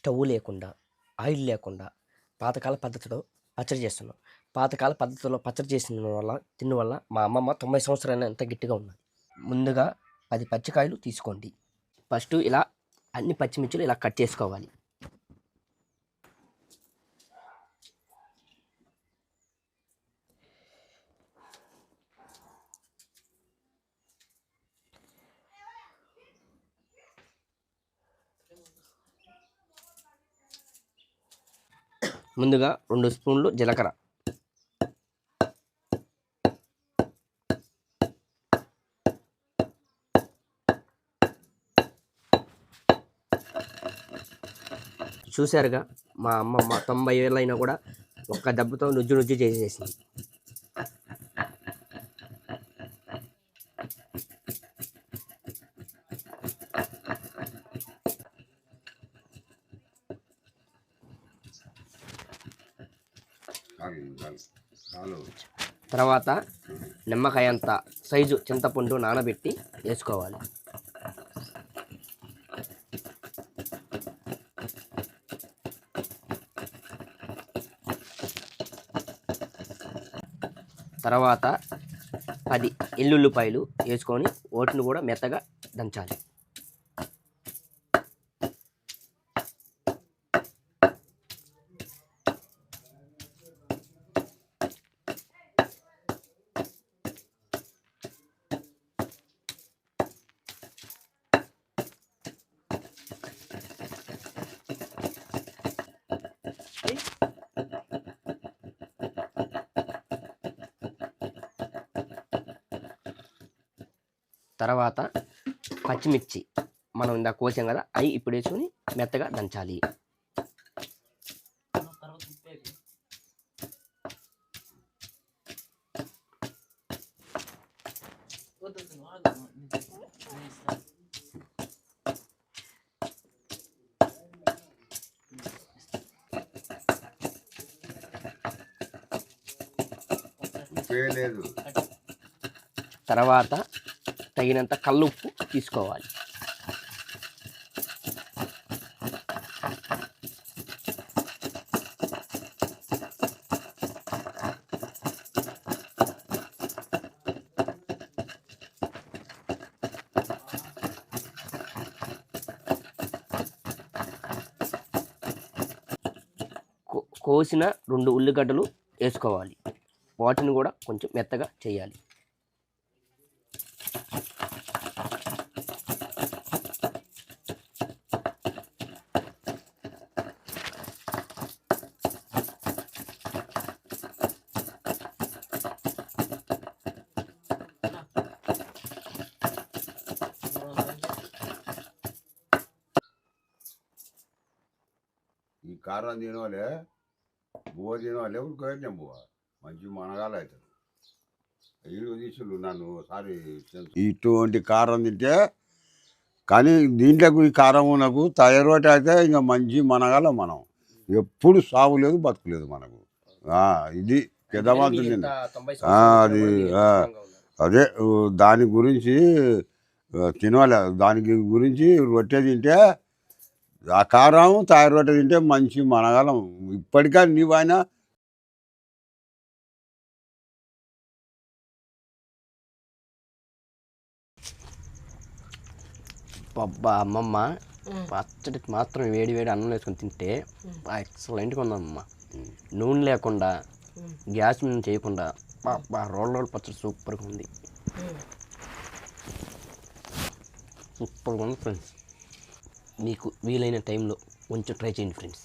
Stove లేకుండా oil లేకుండా పాతకాల పద్ధతిలో పచ్చడి చేస్తున్నాం. పాతకాల పద్ధతిలో పచ్చడి చేసిన వల్ల తిన్న వల్ల మా అమ్మమ్మ తొంభై సంవత్సరాలు ఎంత గట్టిగా ఉన్నది ముందుగా పది పచ్చికాయలు తీసుకోండి. ఫస్ట్ ఇలా అన్ని పచ్చిమిర్చిలు ఇలా కట్ చేసుకోవాలి. ముందుగా రెండు స్పూన్లు జీలకర్ర. చూశారుగా మా అమ్మమ్మ తొంభై ఏళ్ళైనా కూడా ఒక్క దెబ్బతో నుజ్జు నుజ్జు చేసేసింది. తర్వాత నిమ్మకాయ అంత సైజు చింతపండు నానబెట్టి వేసుకోవాలి. తర్వాత పది ఎల్లుల్లిపాయలు వేసుకొని ఓటును కూడా మెత్తగా దంచాలి. తర్వాత పచ్చిమిర్చి మనం ఇందాక కోసాం కదా అవి ఇప్పుడు వేసుకొని మెత్తగా దంచాలి. తర్వాత తగినంత కల్లుప్పు తీసుకోవాలి. కోసిన రెండు ఉల్లిగడ్డలు వేసుకోవాలి. వాటిని కూడా కొంచెం మెత్తగా చేయాలి. ఈ కారం తినవాలే బువ్వ తినవాలే ఉడకబెట్టిన బువ్వ. మంచి మనగాలు అవుతుంది వీళ్ళు తీసులు నన్ను ఒకసారి ఇటువంటి కారం తింటే కానీ దీంట్లోకి ఈ కారం నాకు తయారోటి అయితే ఇంకా మంచి మనగాల మనం. ఎప్పుడు సాగు లేదు బతుకులేదు మనకు. ఇది పెద్దవాళ్ళు అది. అదే దాని గురించి ఆ, తినాలి. దానికి గురించి రొట్టె తింటే ఆ కారం తయారు రొట్టె తింటే మంచి మనగలం. ఇప్పటికా నీవైనా అబ్బా అమ్మమ్మ పచ్చడికి మాత్రం వేడి వేడి అన్నం వేసుకొని తింటే ఎక్సలెంట్గా ఉందమ్మమ్మ. నూనె లేకుండా గ్యాస్ మీద చేయకుండా బా రోల్ రోల్ పచ్చడి సూపర్గా ఉంది. సూపర్గా ఉంది ఫ్రెండ్స్. మీకు వీలైన టైంలో కొంచెం ట్రై చేయండి ఫ్రెండ్స్.